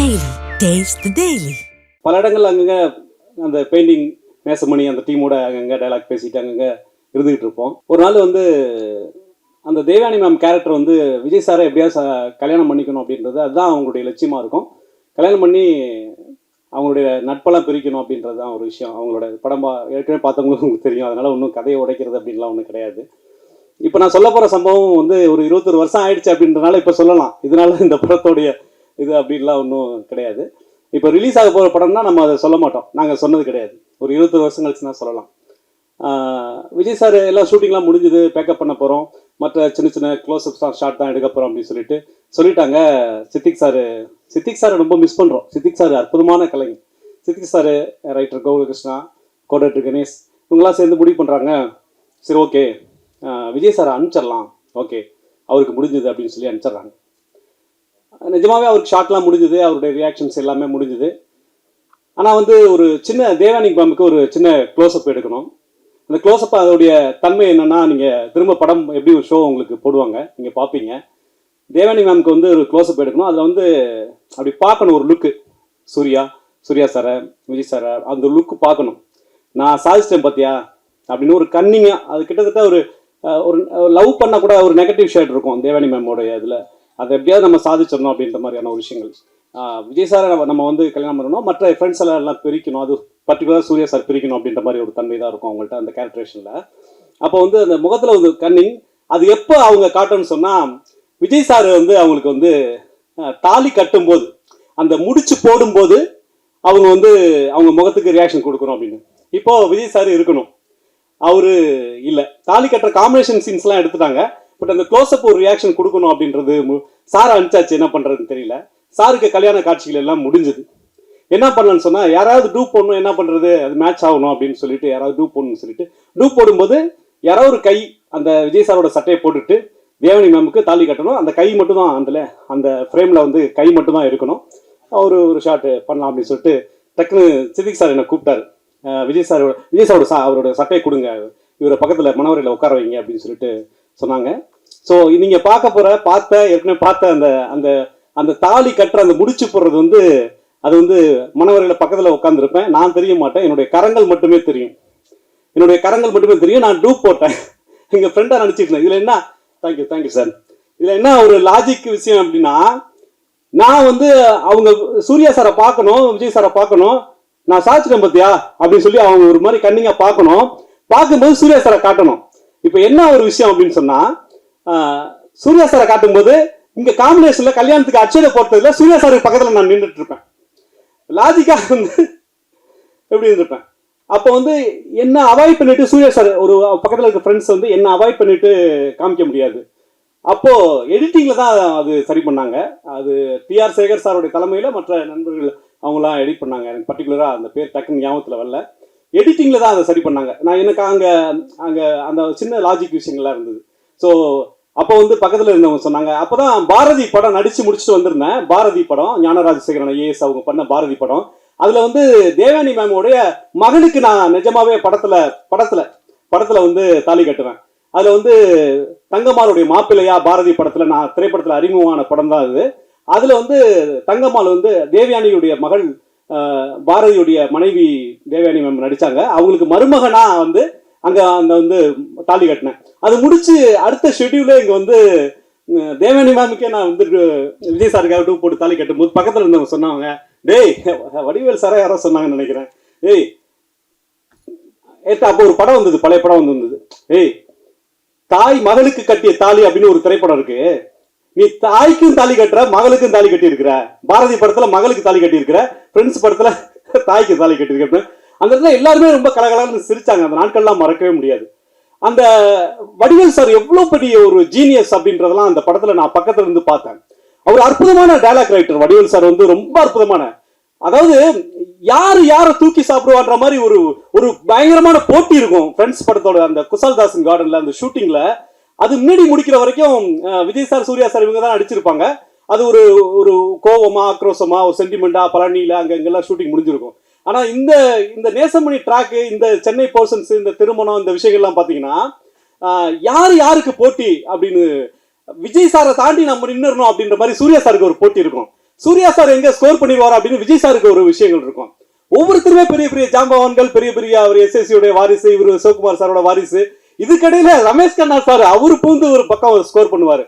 Daily taste daily பல இடங்கள் அங்கங்க அந்த பெயிண்டிங் நேசமணி அந்த டீமோட அங்கங்க டைலாக் பேசிட்டு அங்கங்க இருந்துகிட்டு இருப்போம். ஒரு நாள் வந்து அந்த தேவானி மேம் கேரக்டர் வந்து விஜய் சாரை எப்படியாவது கல்யாணம் பண்ணிக்கணும் அப்படின்றது அதுதான் அவங்களுடைய லட்சியமாக இருக்கும். கல்யாணம் பண்ணி அவங்களுடைய நட்பெல்லாம் பிரிக்கணும் அப்படின்றது தான் ஒரு விஷயம். அவங்களோட படம் பா ஏற்கனவே பார்த்தவங்களுக்கு உங்களுக்கு தெரியும். அதனால் ஒன்றும் கதையை உடைக்கிறது அப்படின்லாம் ஒன்றும் கிடையாது. இப்போ நான் சொல்ல போகிற சம்பவம் வந்து ஒரு இருபத்தொரு வருஷம் ஆயிடுச்சு அப்படின்றனால இப்போ சொல்லலாம். இதனால இந்த படத்தோடைய இது அப்படின்லாம் ஒன்றும் கிடையாது. இப்போ ரிலீஸ் ஆக போகிற படம்னா நம்ம அதை சொல்ல மாட்டோம். நாங்கள் சொன்னது கிடையாது. ஒரு இருபது வருஷம் கழிச்சு தான் சொல்லலாம். விஜய் சார் எல்லாம் ஷூட்டிங்லாம் முடிஞ்சுது பேக்கப் பண்ண போகிறோம் மற்ற சின்ன சின்ன க்ளோஸ்அப் ஷாட் தான் எடுக்க போகிறோம் அப்படின்னு சொல்லிட்டு சொல்லிட்டாங்க. சித்திக் சார் சித்திக் சாரை ரொம்ப மிஸ் பண்ணுறோம் சித்திக் சார் அற்புதமான கலைஞர். சித்திக் சார் ரைட்டர் கோகுலகிருஷ்ணா கோடேட்டர் கணேஷ் இவங்கெல்லாம் சேர்ந்து முடிவு பண்ணுறாங்க சரி ஓகே விஜய் சாரை அனுப்பிச்சிடலாம். ஓகே அவருக்கு முடிஞ்சது அப்படின்னு சொல்லி அனுப்பிச்சிடுறாங்க. நிஜமாகவே அவருக்கு ஷாட்லாம் முடிஞ்சுது அவருடைய ரியாக்ஷன்ஸ் எல்லாமே முடிஞ்சுது. ஆனால் வந்து ஒரு சின்ன தேவானிக் பாம்புக்கு ஒரு சின்ன க்ளோஸ்அப் எடுக்கணும். அந்த க்ளோஸ்அப் அதோடைய தன்மை என்னென்னா நீங்கள் திரும்ப படம் எப்படி ஒரு ஷோ உங்களுக்கு போடுவாங்க நீங்கள் பார்ப்பீங்க தேவானி மேமுக்கு வந்து ஒரு க்ளோஸ்அப் எடுக்கணும். அதில் வந்து அப்படி பார்க்கணும் ஒரு லுக்கு சூர்யா சூர்யா சாரை விஜய் சாரை அந்த லுக்கு பார்க்கணும். நான் சாதிச்சிட்டேன் பார்த்தியா அப்படின்னு ஒரு கன்னிங்காக அது கிட்டத்தட்ட ஒரு ஒரு லவ் பண்ணால் கூட ஒரு நெகட்டிவ் ஷேட் இருக்கும் தேவானி மேமோடைய இதில். அதை எப்படியாவது நம்ம சாதிச்சிடணும் அப்படின்ற மாதிரியான ஒரு விஷயங்கள். விஜய் சாரை நம்ம வந்து கல்யாணம் பண்ணணும். மற்ற ஃப்ரெண்ட்ஸ் எல்லாம் எல்லாம் பிரிக்கணும். அது பர்டிகுலர் சூர்யா சார் பிரிக்கணும் அப்படின்ற மாதிரி ஒரு தன்மை தான் இருக்கும் அவங்கள்ட்ட அந்த கேரக்டரேஷனில் அப்போ வந்து அந்த முகத்தில் வந்து கன்னிங் அது எப்போ அவங்க காட்டணும்னு சொன்னால் விஜய் சார் வந்து அவங்களுக்கு வந்து தாலி கட்டும்போது அந்த முடிச்சு போடும்போது அவங்க வந்து அவங்க முகத்துக்கு ரியாக்ஷன் கொடுக்கணும் அப்படின்னு. இப்போ விஜய் சார் இருக்கணும். அவரு இல்லை. தாலி கட்டுற காம்பினேஷன் சீன்ஸ்லாம் எடுத்துட்டாங்க. பட் அந்த க்ளோஸ்அப் ஒரு ரியாக்ஷன் கொடுக்கணும் அப்படின்றது சார் சாரை அனுப்பிச்சாச்சு. என்ன பண்ணுறதுன்னு தெரியல. சாருக்கு கல்யாண காட்சிகள் எல்லாம் முடிஞ்சது. என்ன பண்ணலாம்னு சொன்னா யாராவது டூப் போடணும் என்ன பண்றது அது மேட்ச் ஆகணும் அப்படின்னு சொல்லிட்டு யாராவது டூப் போடணும்னு சொல்லிட்டு டூப் போடும்போது யாராவது ஒரு கை அந்த விஜய் சாரோட சட்டையை போட்டுட்டு தேவனி மேமுக்கு தாலி கட்டணும். அந்த கை மட்டும் தான் அதில் அந்த ஃப்ரேமில் வந்து கை மட்டும் தான் இருக்கணும். அவர் ஒரு ஷாட்டு பண்ணலாம் அப்படின்னு சொல்லிட்டு டக்குன்னு சிதிக் சார் என்னை கூப்பிட்டாரு. விஜய் சார் விஜய் சாரோட சா அவரோட சட்டையை கொடுங்க. இவரை பக்கத்தில் மணவரையில் உட்கார வைங்க அப்படின்னு சொல்லிட்டு சொன்னாங்க. ஸோ நீங்கள் பார்க்க போகிற பார்த்த ஏற்கனவே பார்த்த அந்த அந்த அந்த தாலி கட்டுற அந்த முடிச்சு போடுறது வந்து அது வந்து மணவரையில் பக்கத்தில் உட்காந்துருப்பேன் நான் தெரிய மாட்டேன். என்னுடைய கரங்கள் மட்டுமே தெரியும். என்னுடைய கரங்கள் மட்டுமே தெரியும். நான் டூப் போட்டேன். எங்கள் ஃப்ரெண்டாக நினச்சிருந்தேன் இதில் என்ன? தேங்க்யூ தேங்க்யூ சார் இதில் என்ன ஒரு லாஜிக் விஷயம் அப்படின்னா நான் வந்து அவங்க சூர்யா சாரை பார்க்கணும் விஜய் சாரை பார்க்கணும். நான் சாச்சிட்டேன் பார்த்தியா அப்படின்னு சொல்லி அவங்க ஒரு மாதிரி கண்ணிங்கா பார்க்கணும். பார்க்கும்போது சூர்யா சாரை காட்டணும். இப்போ என்ன ஒரு விஷயம் அப்படின்னு சொன்னால் சூர்யா சாரை காட்டும்போது இங்கே காம்பினேஷனில் கல்யாணத்துக்கு அச்சதை போட்டதில் சூர்யா சாருக்கு பக்கத்தில் நான் நின்றுட்டு இருப்பேன் லாஜிக்காக வந்து எப்படி இருந்திருப்பேன்? அப்போ வந்து என்ன அவாய்ட் பண்ணிட்டு சூர்யா சார் ஒரு பக்கத்தில் இருக்க ஃப்ரெண்ட்ஸ் வந்து என்ன அவாய்ட் பண்ணிட்டு காமிக்க முடியாது. அப்போ எடிட்டிங்ல தான் அது சரி பண்ணாங்க. அது டிஆர் சேகர் சாருடைய தலைமையில் மற்ற நண்பர்கள் அவங்களாம் எடிட் பண்ணாங்க. எனக்கு பர்டிகுலராக அந்த பேர் டக்குன்னு ஞாபகத்தில் வரல. எடிட்டிங்கில் தான் அதை சரி பண்ணாங்க. நான் எனக்கு அங்கே அங்கே அந்த சின்ன லாஜிக் விஷயங்கள்லாம் இருந்தது. ஸோ அப்போ வந்து பக்கத்தில் இருந்தவங்க சொன்னாங்க. அப்போ தான் பாரதி படம் நடித்து முடிச்சுட்டு வந்திருந்தேன். பாரதி படம் ஞானராஜசேகரன் ஏஎஸ் அவங்க பண்ண பாரதி படம். அதில் வந்து தேவானி மேமோடைய மகனுக்கு நான் நிஜமாவே படத்தில் படத்தில் படத்தில் வந்து தாலி கட்டுவேன். அதில் வந்து தங்கம்மாளுடைய மாப்பிள்ளையா பாரதி படத்தில் நான் திரைப்படத்தில் அறிமுகமான படம் தான் அது. அதில் வந்து தங்கம்மாள் வந்து தேவயானியுடைய மகள் பாரதியுடைய மனைவி தேவயானி மேம் நடித்தாங்க அவங்களுக்கு மருமகனாக வந்து அங்கே அந்த வந்து தாலி கட்டினேன். அது முடிச்சு அடுத்த ஷெட்யூலே இங்க வந்து உம், மேமுக்கே நான் வந்து விஜய் சாருக்காக டூ போட்டு தாலி கட்டும்போது பக்கத்துல இருந்தவங்க சொன்னாங்க டேய் வடிவேல் சாரா யாரோ சொன்னாங்கன்னு நினைக்கிறேன். ஏய் அப்போ ஒரு படம் வந்தது பழைய படம் வந்து வந்தது. ஏய் தாய் மகளுக்கு கட்டிய தாலி அப்படின்னு ஒரு திரைப்படம் இருக்கு. நீ தாய்க்கும் தாலி கட்டுற மகளுக்கும் தாலி கட்டி இருக்கிற பாரதி படத்துல மகளுக்கு தாலி கட்டி இருக்கிற ஃப்ரெண்ட்ஸ் படத்துல தாய்க்கு தாலி கட்டி இருக்கிற அந்த இடத்துல எல்லாருமே ரொம்ப கலகலன்னு சிரிச்சாங்க. அந்த நாட்கள்லாம் மறக்கவே முடியாது. அந்த வடிவேல் சார் எவ்வளவு பெரிய ஒரு ஜீனியஸ் அப்படின்றதெல்லாம் அந்த படத்துல நான் பக்கத்துல இருந்து பார்த்தேன். அவர் அற்புதமான டைலாக் ரைட்டர் வடிவேல் சார் வந்து ரொம்ப அற்புதமான. அதாவது யார் யாரை தூக்கி சாப்பிடுவான்ற மாதிரி ஒரு ஒரு பயங்கரமான போட்டி இருக்கும். ஃப்ரெண்ட்ஸ் படத்தோட அந்த குசால்தாசன் கார்டன்ல அந்த ஷூட்டிங்ல அது முன்னாடி முடிக்கிற வரைக்கும் விஜய் சார் சூர்யா சார் இவங்க தான் அடிச்சிருப்பாங்க அது ஒரு ஒரு கோவமா ஆக்ரோஷமா ஒரு சென்டிமெண்டா பழனியில அங்க இங்கெல்லாம் ஷூட்டிங் முடிஞ்சிருக்கும். ஆனால் இந்த இந்த நேசமணி ட்ராக்கு இந்த சென்னை போர்ஷன்ஸ் இந்த திருமணம் இந்த விஷயங்கள்லாம் பார்த்தீங்கன்னா யார் யாருக்கு போட்டி அப்படின்னு விஜய் சாரை தாண்டி நம்ம நின்னுறணும் அப்படின்ற மாதிரி சூர்யா சாருக்கு ஒரு போட்டி இருக்கும். சூர்யா சார் எங்கே ஸ்கோர் பண்ணிடுவார் அப்படின்னு விஜய் சாருக்கு ஒரு விஷயங்கள் இருக்கும். ஒவ்வொருத்தருமே பெரிய பெரிய ஜாம்பவான்கள் பெரிய பெரிய அவர் எஸ்எஸ்சியுடைய வாரிசு இவர் சிவகுமார் சாரோட வாரிசு. இதுக்கடையில ரமேஷ் கண்ணா சார் அவரு பூந்து ஒரு பக்கம் ஸ்கோர் பண்ணுவாரு.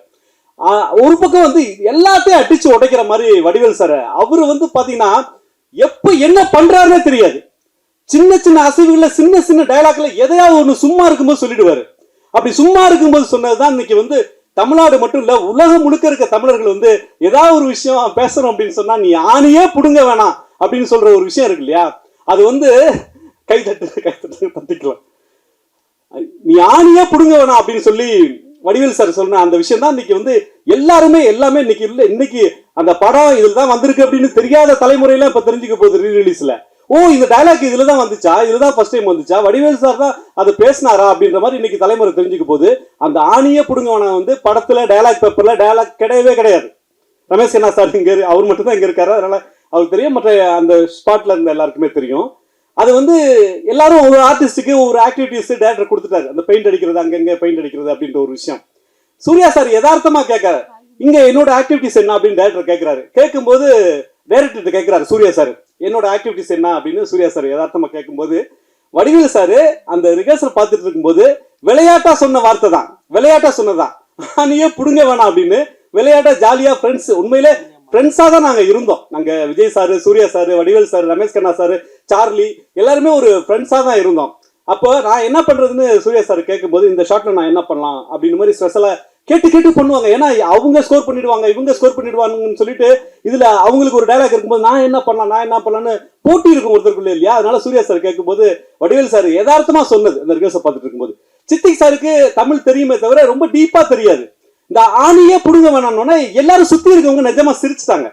ஒரு பக்கம் வந்து எல்லாத்தையும் அடிச்சு உடைக்கிற மாதிரி வடிவேல் சார் அவரு வந்து பாத்தீங்கன்னா எப்ப என்ன பண்றாருன்னே தெரியாது. சின்ன சின்ன அசைவுகள்ல சின்ன சின்ன டயலாக்ல எதையாவது ஒண்ணு சும்மா இருக்கும்போது சொல்லிடுவாரு. அப்படி சும்மா இருக்கும்போது சொன்னதுதான் இன்னைக்கு வந்து தமிழ்நாடு மட்டும் இல்ல உலகம் முழுக்க இருக்க தமிழர்கள் வந்து ஏதாவது ஒரு விஷயம் பேசணும் அப்படின்னு சொன்னா நீ ஆணியே புடுங்க வேணாம் அப்படின்னு சொல்ற ஒரு விஷயம் இருக்கு இல்லையா? அது வந்து கை தட்டு கை தட்டிக்கலாம். நீ ஆணியே புடுங்க வேணாம் அப்படின்னு சொல்லி வடிவேல் சார் சொன்ன அந்த விஷயம் தான் இன்னைக்கு வந்து எல்லாருமே எல்லாமே இன்னைக்கு இல்லை இன்னைக்கு அந்த படம் இதுல தான் வந்திருக்கு அப்படின்னு தெரியாத தலைமுறையில இப்ப தெரிஞ்சுக்க போகுது ரீ ரிலீஸ்ல ஓ இந்த டயலாக் இதுல தான் வந்துச்சா? இதுல தான் ஃபர்ஸ்ட் டைம் வந்துச்சா? வடிவேல் சார் தான் அதை பேசினாரா அப்படின்ற மாதிரி இன்னைக்கு தலைமுறை தெரிஞ்சுக்க போகுது. அந்த ஆணிய புடுங்கவனை வந்து படத்துல டயலாக் பேப்பர்ல டயலாக் கிடையவே கிடையாது. ரமேஷ் என்ன சார் இங்க அவர் மட்டும் தான் இங்க இருக்காரு. அதனால அவருக்கு தெரியும். மற்ற அந்த ஸ்பாட்ல இருந்த எல்லாருக்குமே தெரியும். அது வந்து எல்லாரும் ஒரு ஆர்டிஸ்ட்டுக்கு ஒரு ஆக்டிவிட்டிஸ் டேரக்டர் கொடுத்துட்டாரு. அந்த பெயிண்ட் அடிக்கிறது அங்கங்கே பெயிண்ட் அடிக்கிறது அப்படின்ற ஒரு விஷயம். சூர்யா சார் யதார்த்தமாக கேட்காரு இங்கே என்னோட ஆக்டிவிட்டிஸ் என்ன அப்படின்னு டேரக்டர் கேட்குறாரு. கேட்கும்போது டேரக்டர் கேட்குறாரு சூர்யா சார் என்னோட ஆக்டிவிட்டிஸ் என்ன அப்படின்னு சூர்யா சார் யதார்த்தமாக கேட்கும்போது வடிவேல் சார் அந்த ரிஹர்சல் பார்த்துட்டு இருக்கும்போது விளையாட்டா சொன்ன வார்த்தை தான். விளையாட்டா சொன்னதான் நீயே பிடுங்க வேணாம் அப்படின்னு விளையாட்டா ஜாலியாக ஃப்ரெண்ட்ஸ் உண்மையிலே ஃப்ரெண்ட்ஸாக தான் நாங்கள் இருந்தோம். நாங்கள் Vijay sir Suriya sir Vadivel sir Ramesh Kanna sir Charlie எல்லாருமே ஒரு ஃப்ரெண்ட்ஸாக தான் இருந்தோம். அப்போ நான் என்ன பண்ணுறதுன்னு சூர்யா சார் கேட்கும்போது இந்த ஷாட்ல நான் என்ன பண்ணலாம் அப்படின்னு மாதிரி ஸ்பெஷலாக கேட்டு கேட்டு பண்ணுவாங்க. ஏன்னா அவங்க ஸ்கோர் பண்ணிடுவாங்க இவங்க ஸ்கோர் பண்ணிடுவாங்கன்னு சொல்லிட்டு இதில் அவங்களுக்கு ஒரு டைலாக் இருக்கும்போது நான் என்ன பண்ணலாம் நான் என்ன பண்ணலான்னு போட்டி இருக்கும் ஒருத்தருக்குள்ளே இல்லையா? அதனால சூர்யா சார் கேட்கும்போது வடிவேல் சார் யதார்த்தமாக சொன்னது அந்த ரிகர்சல் பார்த்துட்டு இருக்கும்போது. சித்திக் சாருக்கு தமிழ் தெரியுமே தவிர ரொம்ப டீப்பாக தெரியாது. இந்த ஆணியே புடுங்க வேணாம்னோடனே எல்லாரும் சுற்றி இருக்கவங்க நிஜமாக சிரிச்சுட்டாங்க.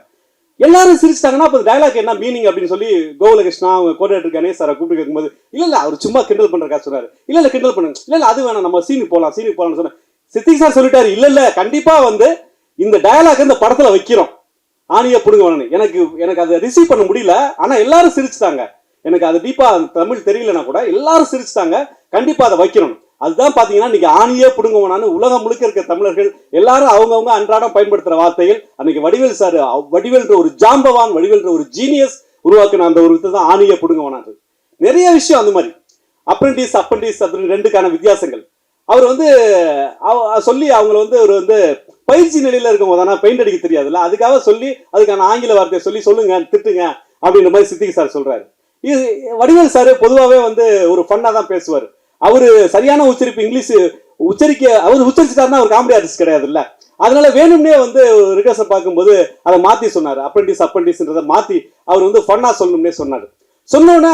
எல்லாரும் சிரிச்சிட்டாங்கன்னா அப்போ டயலாக் என்ன மீனிங் அப்படின்னு சொல்லி கோகுலகிருஷ்ணா அவங்க கோஆர்டினேட்டர் கணேஷ் சாரை கூப்பிட்டு கேட்கும்போது இல்ல இல்ல அவர் சும்மா கிண்டல் பண்றக்கா சொன்னாரு. இல்ல இல்ல கிண்டல் பண்ணுங்க. இல்ல இல்ல அது வேணாம் நம்ம சீனுக்கு போகலாம் சீனுக்கு போகலாம்னு சொன்னேன். சித்திக் சார் சொல்லிட்டாரு இல்ல இல்ல கண்டிப்பா வந்து இந்த டயலாக் இந்த படத்துல வைக்கிறோம். ஆணியை பிடுங்க வேணும் எனக்கு எனக்கு அதை ரிசீவ் பண்ண முடியல ஆனா எல்லாரும் சிரிச்சுட்டாங்க. எனக்கு அது டீப்பா தமிழ் தெரியலனா கூட எல்லாரும் சிரிச்சுட்டாங்க. கண்டிப்பா அதை வைக்கணும். அதுதான் பார்த்தீங்கன்னா இன்னைக்கு ஆணியே புடுங்க உலகம் முழுக்க இருக்க தமிழர்கள் எல்லாரும் அவங்கவுங்க அன்றாடம் பயன்படுத்துகிற வார்த்தைகள். அன்னைக்கு வடிவேல் சார் வடிவேல்ன்ற ஒரு ஜாம்பவான் வடிவேல்ன்ற ஒரு ஜீனியஸ் உருவாக்குன அந்த ஒரு விதத்தை தான் ஆணியே புடுங்க நிறைய விஷயம் அந்த மாதிரி. அப்ரண்டிஸ் அப்பண்டிஸ் அப்படின்னு ரெண்டுக்கான வித்தியாசங்கள். அவர் வந்து சொல்லி அவங்கள வந்து ஒரு வந்து பயிற்சி நிலையில இருக்கும்போது ஆனால் பெயிண்ட் அடிக்க தெரியாதுல்ல? அதுக்காக சொல்லி அதுக்கான ஆங்கில வார்த்தையை சொல்லி சொல்லுங்க திட்டுங்க அப்படின்ற மாதிரி சித்திக்கு சார் சொல்றாரு. இது வடிவேல் சார் பொதுவாகவே வந்து ஒரு ஃபன்னாக தான் பேசுவார். அவரு சரியான உச்சரிப்பு இங்கிலீஷ் உச்சரிக்க அவர் உச்சரிச்சுட்டாருன்னா அவர் காமெடி ஆர்டிஸ்ட் கிடையாதுல்ல. அதனால வேணும்னே வந்து ரிகர்சல் பார்க்கும்போது அதை மாத்தி சொன்னார். அப்ரண்டிஸ் அப்ரண்டிஸ்ன்றதை மாத்தி அவர் வந்து ஃபன்னா சொல்லணும்னே சொன்னார். சொன்னோன்னே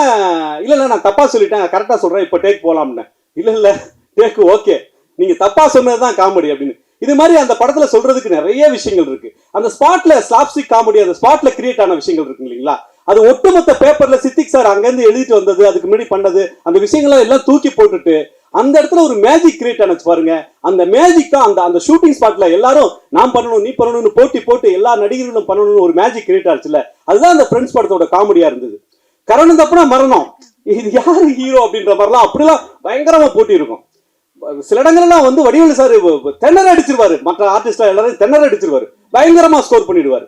இல்லை இல்லை நான் தப்பா சொல்லிட்டேன். கரெக்டாக சொல்றேன். இப்போ டேக் போலாம்னு. இல்லை இல்லை டேக் ஓகே நீங்க தப்பா சொன்னதுதான் காமெடி அப்படின்னு. இது மாதிரி அந்த படத்துல சொல்றதுக்கு நிறைய விஷயங்கள் இருக்கு. அந்த ஸ்பாட்ல ஸ்லாப்ஸ்டிக் காமெடி அந்த ஸ்பாட்ல கிரியேட் ஆன விஷயங்கள் இருக்கு இல்லைங்களா? அது ஒட்டுமொத்த பேப்பர்ல சித்திக் சார் அங்கேருந்து எழுதிட்டு வந்தது அதுக்கு முன்னாடி பண்ணது அந்த விஷயங்களை எல்லாம் தூக்கி போட்டுட்டு அந்த இடத்துல ஒரு மேஜிக் கிரியேட் ஆனச்சு பாருங்க. அந்த மேஜிக் தான் அந்த அந்த ஷூட்டிங் ஸ்பாட்ல எல்லாரும் நான் பண்ணணும் நீ பண்ணணும்னு போட்டி போட்டு எல்லா நடிகர்களும் பண்ணணும்னு ஒரு மேஜிக் கிரியேட் ஆச்சுல அதுதான் அந்த ஃப்ரெண்ட்ஸ் படத்தோட காமெடியா இருந்தது. கரணம் தப்புனா மரணம். இது யாரு ஹீரோ அப்படின்ற மாதிரிலாம் அப்படிலாம் பயங்கரமா போட்டி இருக்கும். சில இடங்கள்லாம் வந்து வடிவேலு சார் தென்னர அடிச்சிருவாரு. மற்ற ஆர்டிஸ்டா எல்லாரும் தென்னர அடிச்சிருவாரு. பயங்கரமா ஸ்கோர் பண்ணிடுவாரு.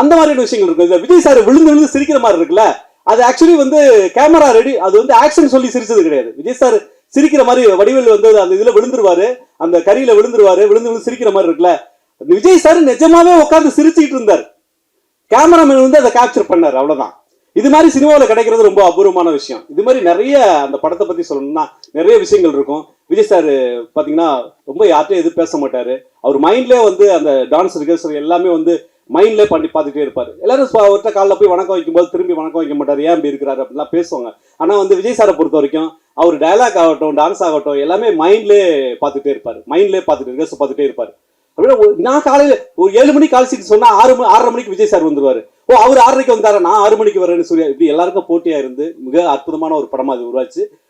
அந்த மாதிரியான விஷயங்கள் இருக்கும் இந்த விஜய் சார் விழுந்து விழுந்து சிரிக்கிற மாதிரி இருக்குல்ல அது ஆக்சுவலி வந்து கேமரா ரெடி அது வந்து ஆக்ஷன் சொல்லி சிரிச்சது கிடையாது. விஜய் சார் சிரிக்கிற மாதிரி வடிவில் வந்து அந்த இதுல விழுந்துருவாரு அந்த கரியில விழுந்துருவாரு விழுந்து விழுந்து சிரிக்கிற மாதிரி இருக்குல்ல. விஜய் சார் நிஜமாவே உட்கார்ந்து சிரிச்சுக்கிட்டு இருந்தார். கேமராமேன் வந்து அதை கேப்சர் பண்ணார் அவ்வளவுதான். இது மாதிரி சினிமாவில் கிடைக்கிறது ரொம்ப அபூர்வமான விஷயம். இது மாதிரி நிறைய அந்த படத்தை பத்தி சொல்லணும்னா நிறைய விஷயங்கள் இருக்கும். விஜய் சார் பாத்தீங்கன்னா ரொம்ப யார்ட்டையும் எதுவும் பேச மாட்டாரு. அவர் மைண்ட்லேயே வந்து அந்த டான்ஸ் ரிகர்சல் எல்லாமே வந்து மைண்ட்லேயே பண்ணி பார்த்துட்டே இருப்பார். எல்லாரும் ப- ஒருத்த காலில் போய் வணக்கம் வைக்கும்போது திரும்பி வணக்கம் வைக்க மாட்டார். ஏன் இப்படி இருக்கிறாரு அப்படிலாம் பேசுவாங்க. ஆனால் வந்து விஜய் சாரை பொறுத்த வரைக்கும் அவர் டயலாக் ஆகட்டும் டான்ஸ் ஆகட்டும் எல்லாமே மைண்ட்லேயே பார்த்துட்டே இருப்பார். மைண்ட்லேயே பார்த்துட்டு ரிகர்சல் பார்த்துட்டே இருப்பார். அப்படின்னா நான் காலையில் ஒரு ஏழு மணிக்கு கால் சீட்டு சொன்னால் ஆறு மணி ஆறரை மணிக்கு விஜய் சார் வந்துருவார். ஓ அவர் ஆறரைக்கு வந்தாரா? நான் ஆறு மணிக்கு வரேன்னு சொல்லி இப்படி எல்லாருக்கும் போட்டியாக இருந்து மிக அற்புதமான ஒரு படமாக அது உருவாச்சு.